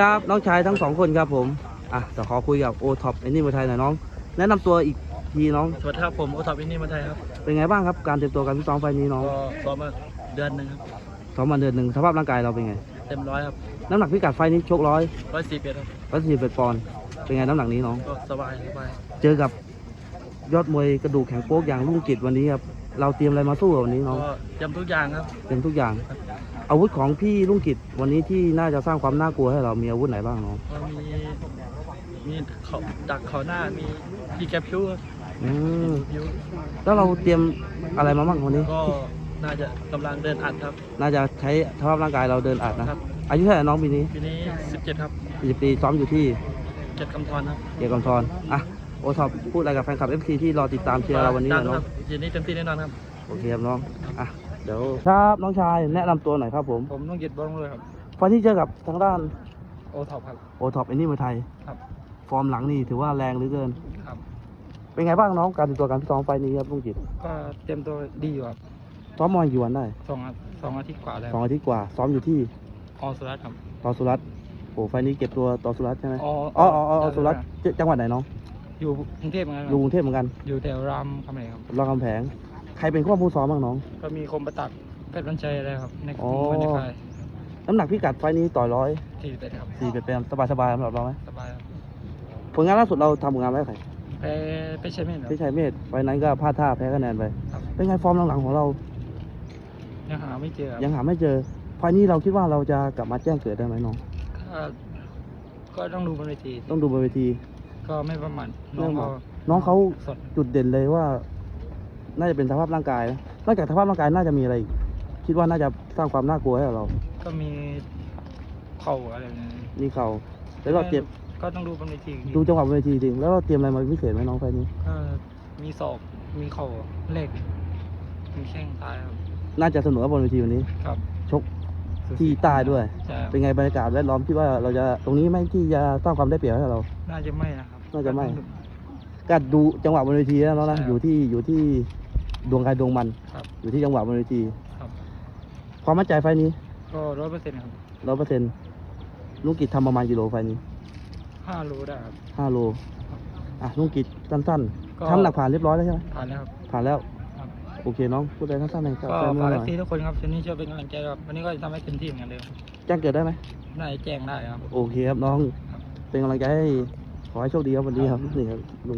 ครับน้องชายทั้งสองคนครับผมอะจะขอคุยกับโอท็อปไอ้นี่มาไทยหน่อยน้อง แนะนำตัวอีกทีน้อง สวัสดีครับผมโอท็อปอินนี่มาไทยครับเป็นไงบ้างครับการเตรียมตัวการฟิตซ้อมไฟล์นี้น้องก็ซ้อมมาเดือนหนึ่งครับซ้อมมาเดือนหนึ่งสภาพร่างกายเราเป็นไง เต็มร้อยครับน้ำหนักพิกัดไฟล์นี้ชกร้อยร้อยสี่เอ็ดครับร้อยสี่สิบปอนด์เป็นไงน้ำหนักนี้น้อง ก็สบายสบายเจอกับยอดมวยกระดูกแข็งโป๊กอย่างลุงกิจวันนี้ครับเราเตรียมอะไรมาสู้กับวันนี้น้องก็เตรียมทุกอย่างครับเตรียมทุกอย่าง อาวุธของพี่ลุงกิจวันนี้ที่น่าจะสร้างความน่ากลัวให้เรามีอาวุธไหนบ้างน้องก็มีมีเขาดักเขาหน้ามีที่แกพิวครับอืมพิวแล้วเราเตรียมอะไรมาบ้างวันนี้ ก็น่าจะกำลังเดินอัดครับ น่าจะใช้สภาพร่างกายเราเดินอัดนะครับ อายุเท่าไหร่น้องปีนี้ปีนี้สิบเจ็ดครับ40ปีซ้อมอยู่ที่เจ็ดคำทอนครับเกียรติกำธรอะโอท็อปพูดอะไรกับแฟนคลับ FC ที่รอติดตามเชียร์เราวันนี้หน่อยคน้อรังบทีนี้เต็มที่แน่นอนครับ โอเคครับน้องอะ เดี๋ยวครับน้องชายแนะนำตัวหน่อยครับผมผมต้องหยุดบ้างเลยครับ ไฟล์ที่เจอกับทางด้านโอท็อปครับ โอท็อปไอ้นี่เมืองไทยครับ ฟอร์มหลังนี่ถือว่าแรงเหลือเกิน ครับ เป็นไงบ้างน้องการเตรียมตัวการฟิตซ้อมไฟล์นี้ครับลุงจิตก็เตรียมตัวดีอยู่ครับซ้อมมากี่วันได้สองสองอาทิตย์กว่าแล้วสองอาทิตย์กว่าซ้อมอยู่ที่ออสุรัตน์ครับตอสุรัตน์โอ้ไฟล์นี้เก็บตัวตอสุรัตน์ใช่ไหมอ๋ออ๋ออ๋ออ๋อสุรัตน์เจจังหวัดไหนน้องอยู่กรุงเทพเหมือนกันคอยู่รับกรุงเทพเหมือนกันอยู่แถวรามคำแหงครับรามคำแผง ใครเป็นข้อผู้ซ้อมบ้างน้อง ก็มีคมประตักเพชรบัญชัยอะไรครับ ในอ๋อในค่ายน้ำหนักพิกัดไฟล์นี้ต่อยร้อยที่เป็นครับสี่เป็นเป็นสบายสบายๆสำหรับเราไหมสบายครับผลงานล่าสุดเราทำผลงานไว้กับใครไปไปใช้เม่นครับที่ชัยเมธไฟล์นั้นก็พลาดท่าแพ้คะแนนไปครับเป็นไงฟอร์มหลังๆของเรา ยังหาไม่เจอครับยังหาไม่เจอไฟล์นี้เราคิดว่าเราจะกลับมาแจ้งเกิดได้ไหมน้อง ก็ก็ต้องดูบนเวที ต้องดูบนเวที ก็ไม่ประมาทน้องไม่ประก็มาทน้องเขาสดจุดเด่นเลยว่า น่าจะเป็นสภาพร่างกายนะนอกจากสภาพร่างกายน่าจะมีอะไรอีกคิดว่าน่าจะสร้างความน่ากลัวให้กับเรา ก็มีเข่าอะไรแบบนี้นี่เขาแล้วเราเตรียมก็ต้องดูบนเวทีอีกทีดูจังหวะบนเวทีจริงแล้วเราเตรียมอะไรมาพิเศษไหมน้องไฟล์นี้ ก็มีศอกมีเข่าเหล็ก มีแข้งซ้ายครับน่าจะเสนอบนเวทีวันนี้ ครับชกที่ใต้ด้วย ใช่ครับเป็นไงบรรยากาศแวดล้อมที่ว่าเราจะตรงนี้ไหม่ที่จะสร้างความได้เปรียบให้เรา น่าจะไม่นะครับ น่าจะไม่ ก็ดูจังหวะบนเวทีแล้วเนาะนะใช่ครับ อยู่ที่อยู่ที่ ดวงใครดวงมัน ครับอยู่ที่จังหวะบนเวทีครับ ความมั่นใจไฟล์นี้ก็ร้อยเปอร์เซ็นต์ครับร้อยเปอร์เซ็นต์ลุงกิจทำประมาณกิโลไฟล์นี้ห้าโลได้ครับ ห้าโลอะลุงกิจสั้นก็ ๆทำหนักผ่านเรียบร้อยแล้วใช่ไหมผ่านแล้วครับ ผ่านแล้ว ครับ โอเคน้องพูดอะไรสั้นๆหน่อยครับก็แฟนมวฝายกหเอน่อยฟซีทุกคนครับทีนี้ช่วยเป็นกำลังใจครับ วันนี้ก็จะทำให้เต็มที่เหมือนกันเลยครับแจ้งเกิดได้ไหมน่าจะแจ้งได้ครับ โอเคครับน้อง เป็นกำลังใจให้ขอให้โชคดีครับวันนี้ครับนี่ครับลุง